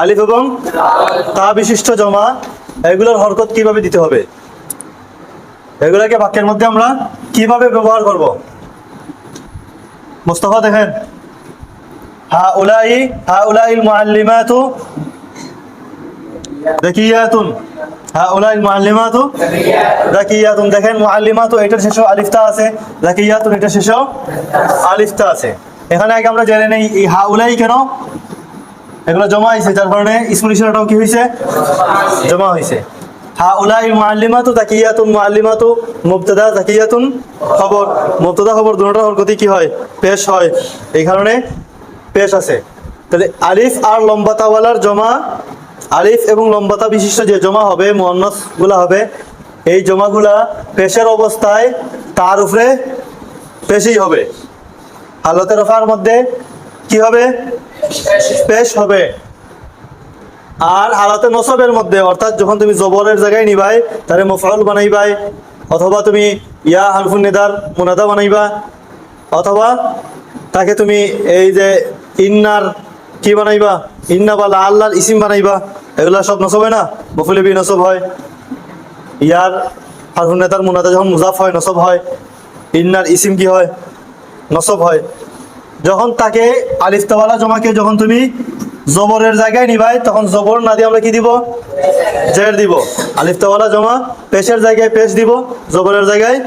আলিফ এবং তা বিশিষ্ট জমা, এগুলোর হরকত কীভাবে দিতে হবে? এগুলাকে বাক্যের মধ্যে আমরা কীভাবে ব্যবহার করব? মুস্তফা, দেখেন। হা উলাই হা উলাইল মুআল্লিমাতু যাকিয়াতুন। হা উলাইল মুআল্লিমাতু যাকিয়াতুন। দেখেন, মুআল্লিমাতু, এটার শেষে আলিফতা আছে। যাকিয়াতুন, এটার শেষে আলিফতা আছে। এখানে আগে আমরা জেনে নেই হা উলাই কেন? এগুলো জমা হয়েছে, যার কারণে ইসমুল ইশারাটাও কি হয়েছে? জমা হয়েছে। হা উলাই মুআল্লিমাতু তাকিয়াতুন মুআল্লিমাতু মুবতাদা তাকিয়াতুন খবর। মুবতাদা খবর দুটোটা হরকতি কি হয়? পেশ হয়। এই কারণে পেশ আছে। তাহলে আলিফ আর লম্বাতাওয়ালার জমা, আলিফ এবং লম্বাতা বিশিষ্ট যে জমা হবে মুয়ান্নাসগুলা হবে, এই জমাগুলা পেশের অবস্থায় তার উপরে পেশেই হবে। হালতে রফার মধ্যে কি হবে? পেশ হবে। আর হালাতে নসবের মধ্যে, অর্থাৎ যখন তুমি জবরের জায়গায় নিবাই, তারে মফাউল বানাইবাই, অথবা তুমি ইয়া হারফুন নেদার মুনাদা বানাইবা অথবা তাকে তুমি এই যে ইন্নার কি বানাইবা? ইন্না বা লা আল্লাহর ইসিম বানাইবা। এগুলা সব নসব হয় না? মফুলে বি নসব হয়। ইয়ার হারফুন নেতার মুনাদা যখন মুজাফ হয়, নসব হয়। ইন্নার ইসিম কি হয়? নসব হয়। যখন তাকে আলিফতাওয়ালা জমাকে যখন তুমি জবরের জায়গায় নিবাই, তখন জবর না দিয়ে আমরা কি দিব? জের দিব। আলিফতাওয়ালা জমা পেশের জায়গায় পেশ দিব, জবরের জায়গায়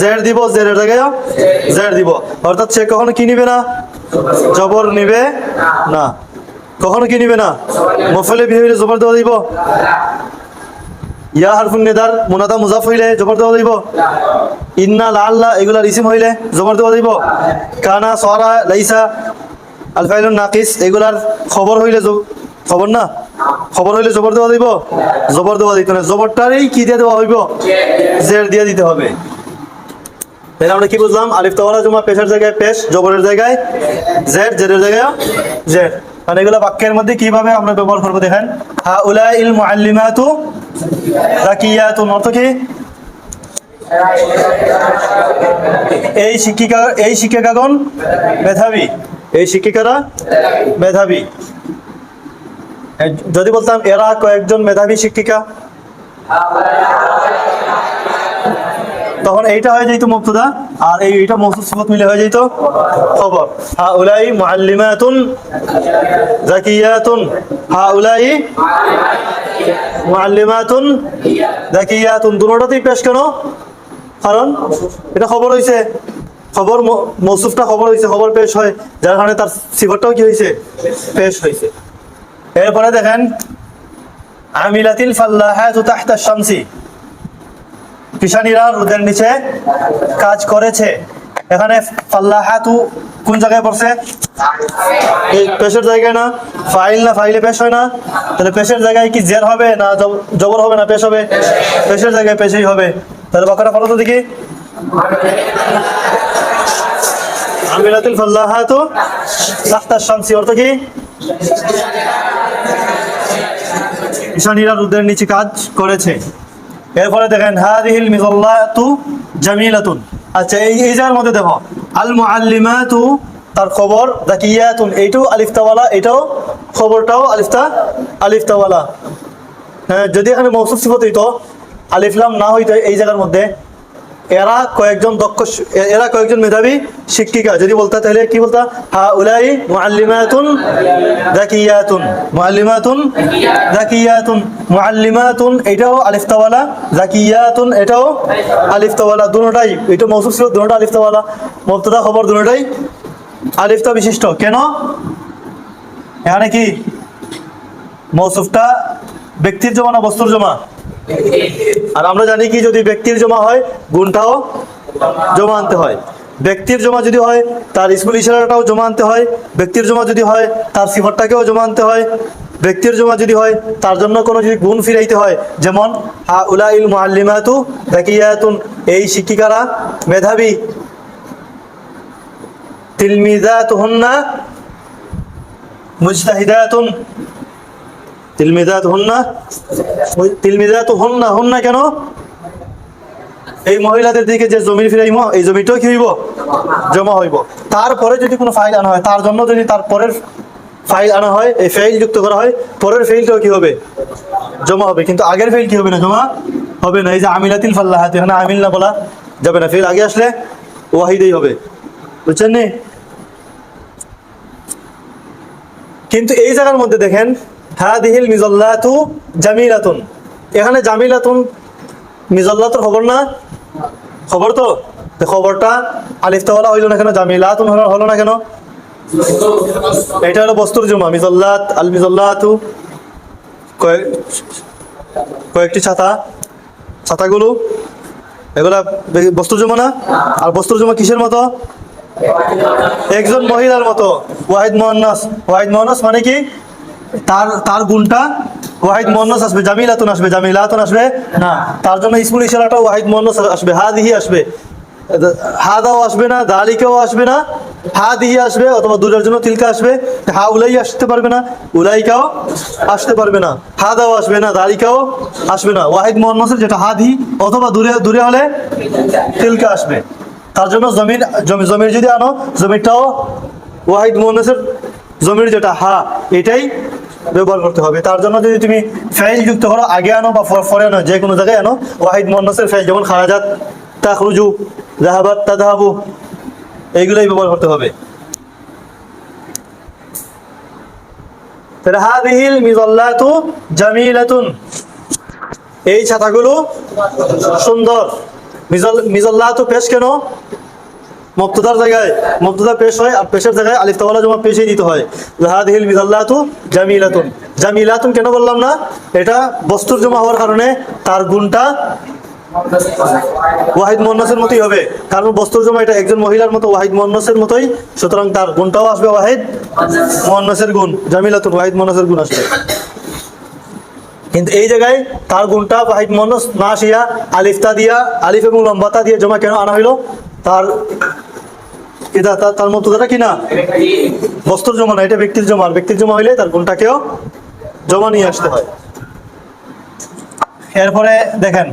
জের দিব, জেরের জায়গায় জের দিব। অর্থাৎ সে কখনো কি নিবে না? জবর নিবে না। কখনো কি নিবে না? মফলে বিহেভিয়ারে জবর দেওয়া দিব। ইয়া হারফুন নেদার মুনাদা মুজাফ হইলে জবর দেওয়া দিব। ইন্না লাল্লা এগুলা রিসিম হইলে জবর দেওয়া দিব কানা, সরা, লাইসা, আলফাইলুন নাকিস, এগুলার খবর হইলে খবর না? খবর হইলে জবর দেওয়া দিব জবর দেওয়া দিতে না। জবরটারই কি দিয়ে দেওয়া হইব? জের দিয়ে দিতে হবে। তাহলে আমরা কি বুঝলাম? আলিফ তাওয়ালা জমা পেশার জায়গায় পেশ, জবরের জায়গায় জের, জেরের জায়গায় জের। মানে এগুলো বাক্যের মধ্যে কীভাবে আমরা ব্যবহার করব দেখেন? হা উলা ইল মুআল্লিমাতু যাকিয়াতুন অর্থ কি? এই শিক্ষিকা, এই শিক্ষিকাগণ মেধাবী। এই শিক্ষিকারা মেধাবী। যদি বলতাম এরা কয়েকজন মেধাবী শিক্ষিকা, তখন এইটা হয়ে যাইতো মুক্তদা আর এই এইটা মৌসুফ সিফত মিলে হয়ে যাইতো খবর। হা উলাই মুআল্লিমাতুন যাকিয়াতুন। হা উলাই মুআল্লিমাতুন যাকিয়াতুন। দুটোটাতেই পেশ কেন? কারণ এটা খবর হয়েছে খবর মৌসুফটা খবর হয়েছে খবর পেশ হয়, যার কারণে তার সিফতটাও কি হয়েছে পেশ হয়েছে এরপরে দেখেন, আমিলাতিল ফাল্লাহাতু তাহতা শামসি। কিষানীরা রোদের নিচে কাজ করেছে। এখানে ফাল্লাহাতু কোন জায়গায় পড়ছে? এই পেশের জায়গায় না, ফাইল না, ফাইলে পেশ হয় না। তাহলে পেশের জায়গায় কি জের হবে না, জব- জবর হবে না, পেশ হবে? পেশের জায়গায় পেশেই হবে। তাহলে বাকারা ফলো তো দেখি আমিরাতুল শামসি, অর্থ কি? ঈশানীরা রুদ্রের নিচে কাজ করেছে। এরপরে দেখেন, হাদিহিল মিজাল্লাতু জামিলাতুন। আচ্ছা এই এই জায়গার মধ্যে দেখো, আল মুআল্লিমাতু, তার খবর জাকিয়াতুন এইটাও আলিফতাওয়ালা এটাও খবরটাও আলিফতা আলিফতাওয়ালা হ্যাঁ যদি এখানে মৌসুফ সিফত হইতো আলিফলাম না হইতো এই জায়গার মধ্যে এরা কয়েকজন দক্ষ এরা কয়েকজন মেধাবী শিক্ষিকা। যদি বলতা তাহলে কি বলতা? হা উলাই মুআল্লিমাতুন যাকিয়াতুন। মুআল্লিমাতুন যাকিয়াতুন। মুআল্লিমাতুন এটাও আলিফতাওয়ালা, যাকিয়াতুন এটাও আলিফতাওয়ালা। দুটোটাই, এটা মৌসুফ ছিল, দুটোটা আলিফতাওয়ালা। মুবতাদা খবর দুটোটাই আলিফতা বিশিষ্ট। কেন? এখানে কি? মৌসুফটা ব্যক্তির জমা না বস্তুর জমা? আর আমরা জানি কি, যদি ব্যক্তির জমা হয়, গুণটাও জমা আনতে হয়। ব্যক্তির জমা যদি হয়, তার ইসমুল ইশারাটাও জমা আনতে হয়। ব্যক্তির জমা যদি হয়, তার সিফতটাকেও জমা আনতে হয়। ব্যক্তির জমা যদি হয়, তার জন্য কোনো যদি গুণ ফিরাইতে হয়, যেমন, হা উলাইল মুআল্লিমাতু যাকিয়াতুন, এই শিক্ষিকারা মেধাবী। তিলমিজাতুহুন্না মুজতাহিদাতুন তিলমিজাত হন্না তিলমিজাত হন্না হন্না কেন? এই মহিলাদের দিকে যে জমির ফিরাইম এই জমিটাও কি হইব? জমা হইব। তারপরে যদি কোনো ফাইল আনা হয়, তার জন্য যদি তার পরের ফাইল আনা হয়, এই ফাইল যুক্ত করা হয়, পরের ফাইলটাও কি হবে? জমা হবে। কিন্তু আগের ফাইল কি হবে না? জমা হবে না। এই যে আমিলাতিল ফাল্লাহাত এখানে আমিল না বলা যাবে না। ফাইল আগে আসলে ওয়াহিদেই হবে। বুঝছেন কিন্তু এই জায়গার মধ্যে দেখেন হাদিহিল মিজল্লাতু জামিলাতুন। এখানে জামিলাতুন মিজল্লাতুর খবর না? খবর তো? খবরটা আলিফতাওয়ালা হইল না কেন? জামিলাতুন হলো না কেন? এটা হলো বস্তুর জমা, মিজল্লাত আল মিজল্লাতু। কয়েক কয়েকটি ছাতা। ছাতাগুলো? এগুলা বস্তুর জমা না? আর বস্তুর জমা কিসের মতো? একজন মহিলার মতো। ওয়াহিদ মোহান্নাস ওয়াহিদ মোহান্নাস মানে কি? তার তার গুণটা ওয়াহিদ মোহান্নাস আসবে, জামিলাতুন আসবে জামিলাতুন আসবে, না। তার জন্য ইসমুল ইশারাটা ওয়াহিদ মোহান্নাস আসবে, হাদিহি আসবে। হাদাও আসবে না, দালিকাও আসবে না, হাদিহি আসবে, অথবা দূরের জন্য তিলকা আসবে। হা উলাই আসতে পারবে না, উলাইকাও আসতে পারবে না, হাদাও আসবে না, দালিকাও আসবে না। ওয়াহিদ মোহান্নাসের যেটা হাদি, অথবা দূরে দূরে হলে তিলকা আসবে। তার জন্য জমির জমি, জমির যদি আনো জমিটাও ওয়াহিদ মোহান্নাসের জমির যেটা হা এটাই ব্যবহার করতে হবে। তার জন্য যদি তুমি ফাইল যুক্ত করো, আগে আনো বা পরে আনো, যে কোনো জায়গায় আনো, ওয়াহিদ মোহান্নাসের ফাইল যেমন খারাজাত, তাখরুজু, জাহাবাত তাদাহাবু এইগুলোই ব্যবহার করতে হবে। হাদিহিল মিজাল্লাতু জামিলাতুন। এই ছাতাগুলো সুন্দর। মিজাল মিজাল্লাতু পেশ কেন? মুক্তদার জায়গায় মুক্তদা পেশ হয় আর পেশের জায়গায় আলিফ তাওয়ালা জমা পেশই দিতে হয়। হাদিহিল মিজাল্লাতু জামিলাতুন। জামিলাতুন কেন বললাম না? এটা বস্তুর জমা হওয়ার কারণে তার গুণটা ওয়াহিদ মোহান্নাসের মতোই হবে। কারণ বস্তুর জমা এটা একজন মহিলার মতো, ওয়াহিদ মোহান্নাসের মতোই। সুতরাং তার গুণটাও আসবে ওয়াহিদ মোহান্নাসের গুণ, জামিলাতুন ওয়াহিদ মোহান্নাসের গুণ আসবে। কিন্তু এই জায়গায় তার গুণটা ওয়াহিদ মোহান্নাস না আসিয়া আলিফতা দিয়া, আলিফ এবং লম্বাতা দিয়ে জমা কেন আনা হইল? তার এটা তার- মতো কি না? বস্তুর জমা না, এটা ব্যক্তির জমা। ব্যক্তির জমা হইলে তার গুণটাকেও জমা নিয়ে আসতে হয়। এরপরে দেখেন,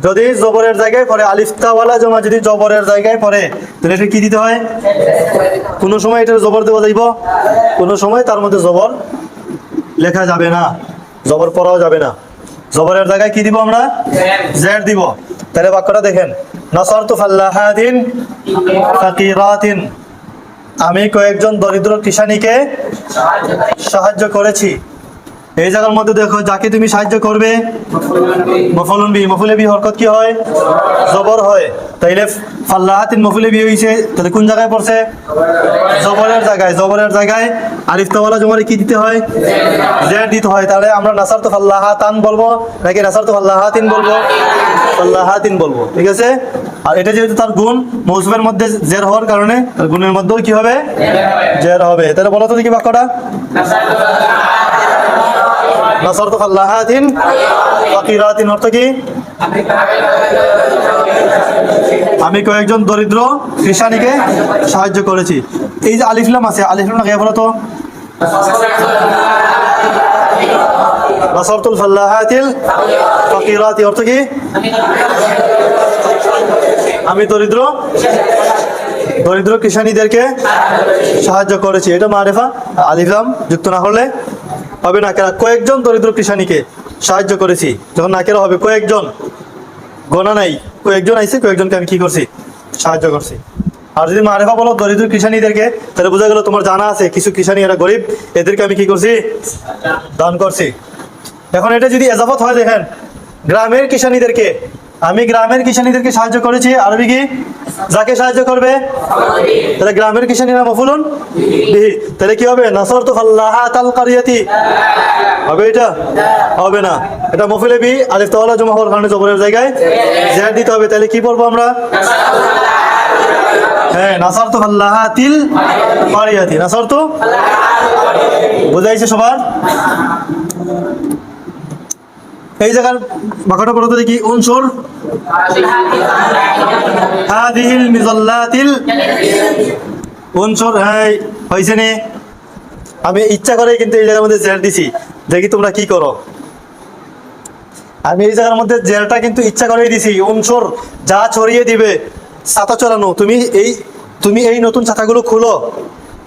যদি জবরের জায়গায় পরে আলিফতাওয়ালা জমা যদি জবরের জায়গায় পরে তাহলে এটা কি দিতে হয়? কোনো সময় এটা জবর দেওয়া যাইব? কোনো সময় তার মধ্যে জবর লেখা যাবে না। জবর পড়াও যাবে না। জবরের জায়গায় কি দিব আমরা? জেড দিব। তাহলে বাক্যটা দেখেন। নাসারতু ফাল্লাহাদিন ফাকিরাতিন। আমি কয়েকজন দরিদ্র কৃষানীকে সাহায্য করেছি। এই জায়গার মধ্যে দেখো যাকে তুমি সাহায্য করবে মফলুন বি মফুলে বি হরকত কি হয়? জবর হয়। তাইলে ফাল্লাহাতিন মফুলে বি হইছে তাহলে কোন জায়গায় পড়ছে? জবরের জায়গায় জবরের জায়গায়। আলিফ তাওয়ালা জমারে কি দিতে হয়? জেড দিতে হয়। তাহলে আমরা নাসার তো ফাল্লাহাতান বলব নাকি নাসার তো ফাল্লাহাতিন বলব? ফাল্লাহাতিন বলব ঠিক আছে? আর এটা যেহেতু তার গুণ মৌসুমের মধ্যে জের হওয়ার কারণে তার গুণের মধ্যেও কি হবে? জের হবে। তাহলে বলো তো দেখি বাক্যটা। নাসার তো ফাল্লাহাতিন ফাকিরাতিন অর্থ কি? আমি কয়েকজন দরিদ্র কৃষানীকে সাহায্য করেছি। এই যে আলিফলাম আছে আলিফলাম কে বলো তো? নাসারতুল ফাল্লাহাতিল ফাকিরাতি অর্থ কি? আমি দরিদ্র দরিদ্র কৃষানীদেরকে সাহায্য করেছি। এটা মারেফা আলিফলাম যুক্ত না হলে হবে না কেরা কয়েকজন দরিদ্র কৃষানীকে সাহায্য করেছি। যখন না কেরা হবে কয়েকজন, গোনা নাই, কয়েকজন আইছে, কয়েকজনকে আমি কি করছি? সাহায্য করছি। আর যদি মারেফা বলো দরিদ্র কৃষানীদেরকে তাহলে বোঝা গেল তোমার জানা আছে, কিছু কৃষানী এরা গরিব, এদেরকে আমি কি করছি? দান করছি। এখন এটা যদি এজাফত হয় দেখেন, গ্রামের কিষানীদেরকে আমি গ্রামের কিষানীদেরকে সাহায্য করেছি। আরবি কি? যাকে সাহায্য করবে? তাহলে গ্রামের কিষানীরা মফুলুন? বিহি। তাহলে কি হবে? নাসর তো ফাল্লাহা তাল কারিয়াতি। হবে এটা? হবে না। এটা মফুলে বি, আলিফ তাওয়ালা জমা হওয়ার কারণে জবরের জায়গায় জের দিতে হবে। তাহলে কি পড়ব আমরা? হ্যাঁ নাসার তো ফাল্লাহা তিল কারিয়াতি। নাসর তো? বোঝাইছে সবার? এই জায়গার বাঁকাটা পড়তে দেখি উনসুর হাদিহিল মিজাল্লাতিল। উনসুর হ্যাঁ হয়েছে নে? আমি ইচ্ছা করে কিন্তু এই জায়গার মধ্যে জেল দিছি। দেখি তোমরা কি করো। আমি এই জায়গার মধ্যে জেলটা কিন্তু ইচ্ছা করেই দিছি। উনসুর যা ছড়িয়ে দিবে, ছাতা চড়ানো। তুমি এই তুমি এই নতুন ছাতাগুলো খুলো।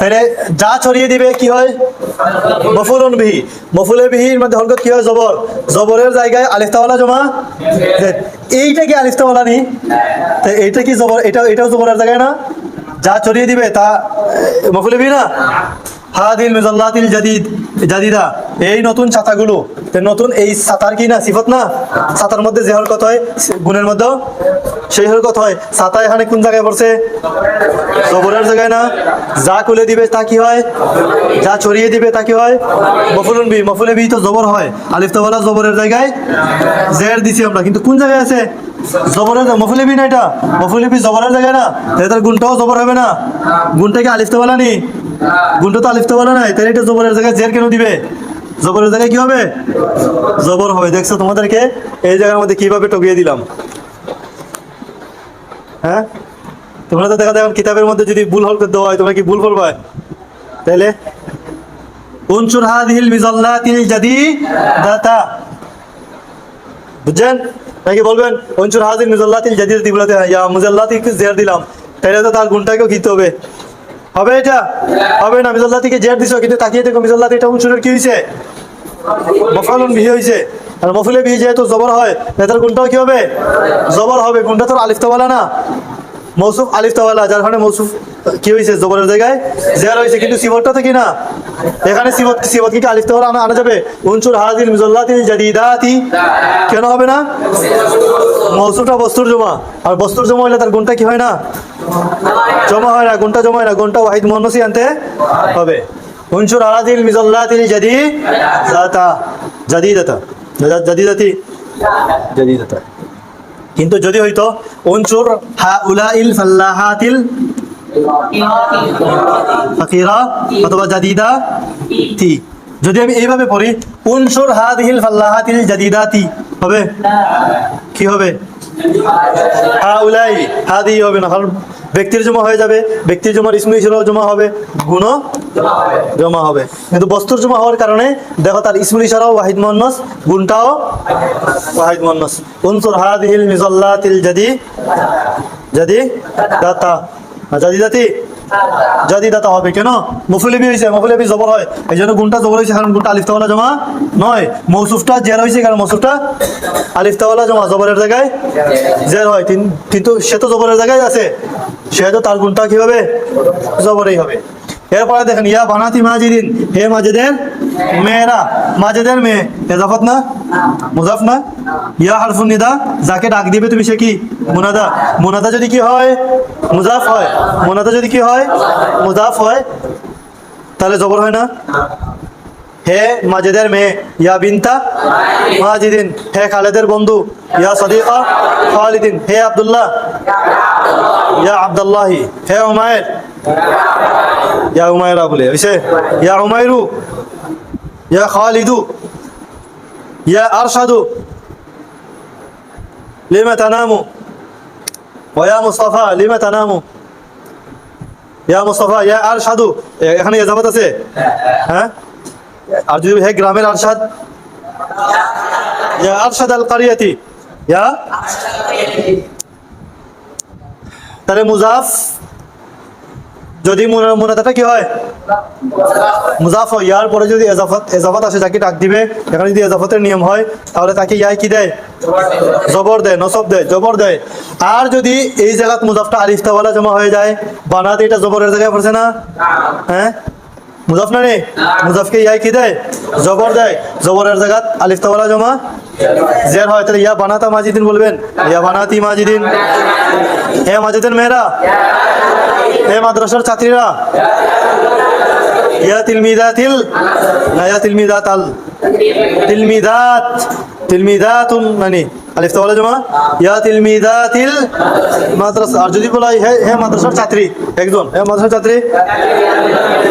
তাহলে যা ছড়িয়ে দিবে কি হয়? মফুলন বিহি। মফুলে বিহির মধ্যে হরকত কি হয়? জবর। জবরের জায়গায় আলিফতাওয়ালা জমা। এইটা কি আলিফতাওয়ালা নি? এইটা কি জবর? এটা এটাও জবরের জায়গায় না? যা ছড়িয়ে দিবে তা মফুলে বিহি না? হাদিল মিজাল্লাতিল জাদিদ, জাদিদা, এই নতুন ছাতাগুলো নতুন এই ছাতার কি না, সিফত না? ছাতার মধ্যে যে হরকত হয় গুণের মধ্যেও সেই হরকত হয়। ছাতা এখানে কোন জায়গায় পড়ছে? জবরের জায়গায় না? যা খুলে দিবে তা কি হয়? যা ছড়িয়ে দিবে তা কি হয়? মফুলুন বি, মফুলে বি তো জবর হয়। আলিফ তাওয়ালা জবরের জায়গায় জের দিছি আমরা। কিন্তু কোন জায়গায় আছে? জবরের জায়গা- মফুলে বি না এটা? মফুলে বি জবরের জায়গায় না? তাহলে তার গুণটাও জবর হবে না। গুণটা কি আলিফ তাওয়ালা নি গুণটা তো আলিফ তাওয়ালা নাই, তাহলে এটা জবরের জায়গায় জের কেন দিবে? জবরের জায়গায় কি হবে? জবর হবে। দেখছ তোমাদেরকে? এই জায়গার মধ্যে কীভাবে টকিয়ে দিলাম? হ্যাঁ? তোমরা তো দেখা দেখো, কিতাবের মধ্যে যদি ভুল হল দেওয়া হয়, তোমরা কি ভুল করবা তাহলে উনসুর হাদিল মিজাল্লাতিল জাদি দাতা বুঝছেন? নাকি বলবেন উনসুর হাদিল মিজাল্লাতিল জাদি দিবলাতে ইয়া মুজাল্লাতি জের দিলাম। তাহলে তো তার গুণটাকেও গীত হবে। হবে এটা? হবে না মিজাল্লাতিকে জের দিছো, কিন্তু তাকিয়ে দেখো মিজাল্লাতি এটা উনসুরের কি হয়েছে মফালুন বিহি হয়েছে আর মফুলে বিহি যেহেতু জবর হয় তার গুণটাও কি হবে? জবর হবে, গুণটা তো আলিফতাওয়ালা না? মৌসুফ আলিফ তাওয়ালা যার কারণে মৌসুফ, কি হয়েছে জবরের জায়গায়? জের হয়েছে কিন্তু সিবতটা তো কি না। এখানে সিবত সিবত কি আলিফ তাওয়ালা আনা আনা যাবে। উনসুর হাজিল মিজাল্লাতিল জাদিদাতি। কেন হবে না? মৌসুফটা বস্তুর জমা। আর বস্তুর জমা হলে তার গুণটা কি হয় না? জমা হয় না, গুণটা জমা হয় না। গুণটা ওয়াহিদ মোহান্নসি আনতে হবে। উনসুর হাজিল মিজাল্লাতিল জাদি দাতা। জাদিদাতা। জাদিদাতি। জাদিদাতা। কিন্তু যদি হইতো উনসুর হা উলাইল ফাল্লাহাতিল ফাকিরা অথবা জাদিদা তি যদি আমি এইভাবে পড়ি, উনসুর হাদিহিল ফাল্লাহাতিল জাদিদাতি হবে? কি হবে? হা উলাই হাদি হবে না, কারণ ব্যক্তির জমা হয়ে যাবে, ব্যক্তির জমার ইসমু জমা হবে গুণ জমা হবে। কিন্তু বস্তুর জমা হওয়ার কারণে, দেখো তার ইসমুল ইশারাও ওয়াহিদ মুন্নাস গুণটাও ওয়াহিদ মুন্নাস উনসুর হাদিহিল মিজাল্লাতিল জাদি জাদি দাতা জাদি দাতি জাদি দাতা হবে, কেন? মফুলিবি হয়েছে মফুলিবি জবর হয়। এই জন্য গুণটা জবর হয়েছে, কারণ গুণটা আলিফতাওয়ালা জমা নয়। মৌসুফটা জের হয়েছে, কারণ মৌসুফটা আলিফতাওয়ালা জমা, জবরের জায়গায় জের হয়। কিন্তু সে তো জবরের জায়গায় আছে। সেহেতু তার গুণটা কি হবে জবরেই হবে। এরপরে দেখেন, ইয়া বানাতি মাজিদিন। হে মাজিদের মেয়েরা। মাজিদের মেয়ে। এজাফত না? মুজাফ না? ইয়া হারফুন নিদা। যাকে ডাক দিবে তুমি সে কি? মুনাদা। মুনাদা যদি কি হয়? মুজাফ হয়। মুনাদা যদি কি হয়? মুজাফ হয়। তাহলে জবর হয় না? হে মাজিদের মেয়ে। ইয়া বিনতা মাজিদিন। হে খালেদের বন্ধু। ইয়া সদিকা খালিদিন। হে আব্দুল্লাহ। ইয়া আব্দুল্লাহি। হে উমায়ের। ইয়া উমায়রা বলে হইছে ইয়া উমাইরু ইয়া খালিদু ইয়া আরশাদু লিমা তানামু ওয়া মুস্তাফা লিমা তানামু ইয়া মুস্তাফা ইয়া আরশাদু এ- এখানে এজামত আছে হ্যাঁ আর যদি হে গ্রামের আরশাদ ইয়া আরশাদ আল কারিয়াতি ইয়া তাহলে মুজাফ যদি মুনা- মুনাদাটা কি হয়? মুজাফ ইয়ার পরে যদি এজাফত এজাফত আসে যাকে ডাক দিবে এখানে যদি এজাফতের নিয়ম হয়, তাহলে তাকে ইয়াই কি দেয়? জবর দেয়, নসব দেয়, জবর দেয়। আর যদি এই জায়গাত মুজাফটা আলিফতাওয়ালা জমা হয়ে যায়, বানাতে এটা জবরের জায়গায় পড়ছে না? হ্যাঁ? মুজাফ না রে মুজাফকে ইয়াই কি দেয়? জবর দেয়। জবরের জায়গাত আলিফতাওয়ালা জমা। জের হয়, তাহলে ইয়া বানাতা মাজিদিন বলবেন। ইয়া বানাতি মাজিদিন। হে মাজিদিন মেয়েরা। হে মাদ্রাসার ছাত্রীরা। ইয়া তিলমিদাতিল। না, ইয়া তিলমিদাতাল। তিলমিদাত। তিলমিদাতুন মানে আলিফ তাওয়ালা জমা ইয়া তিলমিদাতিল মাদ্রাসা। আর যদি বলা হে হে মাদ্রাসার ছাত্রী, একজন, হে মাদ্রাসার ছাত্রী?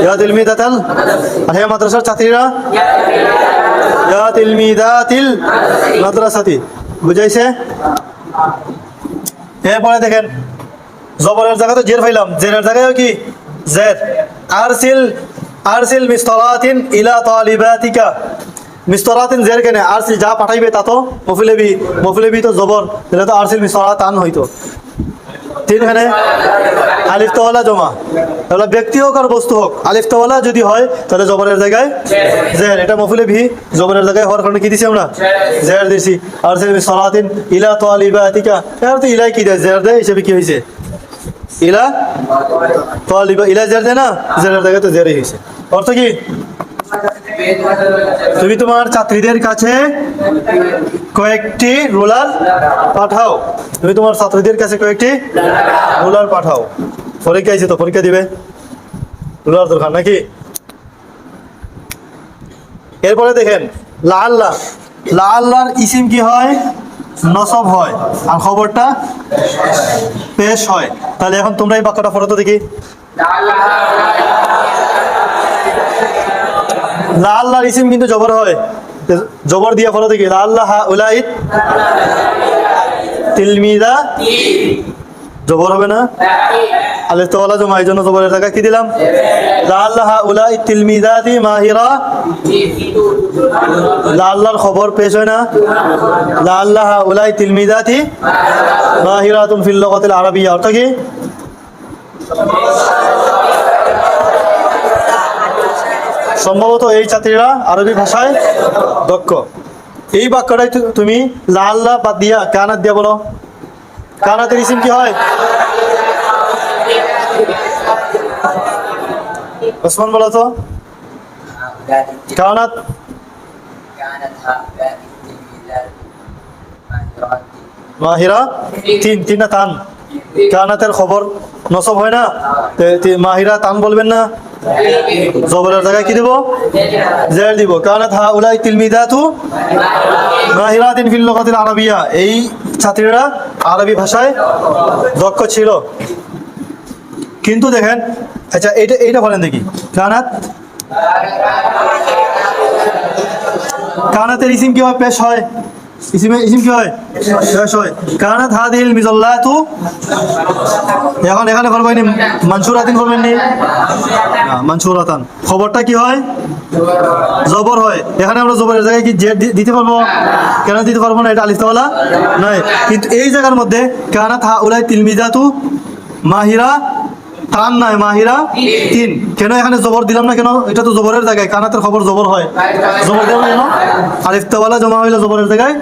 ইয়া তিলমিদাতাল, আর হে মাদ্রাসার ছাত্রীরা? ইয়া তিলমিদাতিল মাদ্রাসাতি। বুঝাইছে? এরপরে দেখেন, জবরের জায়গাতে জের ফাইলাম জেরের জায়গায় কি? জের। আরসিল আরসিল মিস্তরাতিন ইলা তালিবাতিকা। মিস্তরাতিন জের কেনে, আরসিল যা পাঠাইবে তা তো মফিলেবি মফিলেবি তো জবর, তাহলে তো আরসিল মিস্তরাতান হইতো। তিনখানে, আলিফ তওয়ালা জমা। তাহলে ব্যক্তি হোক আর বস্তু হোক, আলিফ তওয়ালা যদি হয়, তাহলে জবরের জায়গায় জের। এটা মফুলে ভি জবরের জায়গায় হওয়ার কারণে কি দিছি আমরা? জের দিছি। আর সে সলাতিন ইলা তোয়ালিবা আতিকা এর তো ইলাই কি দেয়? জের দেয় হিসেবে কি হয়েছে ইলা তোয়ালিবা ইলা জের দেয় না? জেরের জায়গায় তো জেরই হয়েছে অর্থ কি? তুমি তোমার ছাত্রীদের কাছে কয়েকটি রোলার পাঠাও। তুমি তোমার ছাত্রীদের কাছে কয়েকটি রোলার পাঠাও। পরীক্ষা আছে তো, পরীক্ষা দিবে? রোলার দরকার নাকি? এরপরে দেখেন লাল্লাহ লাল্লাহর ইসিম কি হয়? নসব হয়। আর খবরটা পেশ হয়। তাহলে এখন তোমরা এই বাক্যটা পড়ো তো দেখি লাল্লাহর ইসিম কিন্তু জবর হয়। জবর দিয়ে ফলো দেখি লাল্লাহ উলাইত তিলমিদা জবর হবে না? আলিফ তোয়ালা জমা এই জন্য জবরের জায়গা কি দিলাম? লাল্লাহ উলাই তিলমিদাতি মাহিরা। লাল্লাহর খবর পেশ হয় না? লাল্লাহ উলাই তিলমিদাতি মাহিরাতুন ফিল লগাতিল আরবিয়া, অর্থ কি? সম্ভবত এই ছাত্রীরা আরবি ভাষায় দক্ষ। এই বাক্যটাই তুমি লাল বা দিয়া কানা দিয়া বলো। কানাতের ইসিম কি হয়? ওসমান বলো তো। কানাত। মাহিরা। তিন তিন না তান কানাতের খবর নসব হয় না? মাহিরা তান বলবেন না? জবরের জায়গায় কি দিব? জের দিব। কানাত হা উলাই তিলমিদাতু মাহিরাতিন ফিল লগাতিল আরবিয়া। এই ছাত্রীরা আরবি ভাষায় দক্ষ ছিল। কিন্তু দেখেন আচ্ছা এইটা এইটা বলেন দেখি। কানাত, কানাতের ইসিম কি পেশ হয়? ইসিমে, ইসিম কি হয়? পেশ হয় কানাত হাদিল মিজাল্লাতু। এখন এখানে নি খবরটা কি হয়? জবর হয়। এখানে আমরা জবরের জায়গায় কি জেড দিতে পারব? কেন দিতে পারব না? এটা আলিফতাওয়ালা নয়। কিন্তু এই জায়গার মধ্যে কানাত হা উলাই তিলমিজাতু মাহিরা তান নয় মাহিরা? তিন। কেন এখানে জবর দিলাম না কেন? এটা তো জবরের জায়গায়, কানাতের খবর জবর হয়। জবর দিলাম না? কেন আলিফতাওয়ালা জমা হইল জবরের জায়গায়?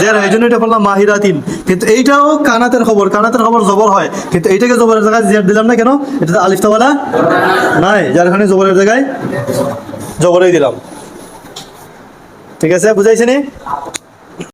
জের এই জন্য এটা বললাম মাহিরা তিন। কিন্তু এইটাও কানাতের খবর কানাতের খবর জবর হয়। কিন্তু এইটাকে জবরের জায়গায় জের দিলাম না কেন? এটা তো আলিফতাওয়ালা নাই, যার এখানে জবরের জায়গায় জবরেই দিলাম। ঠিক আছে বুঝাইছে নি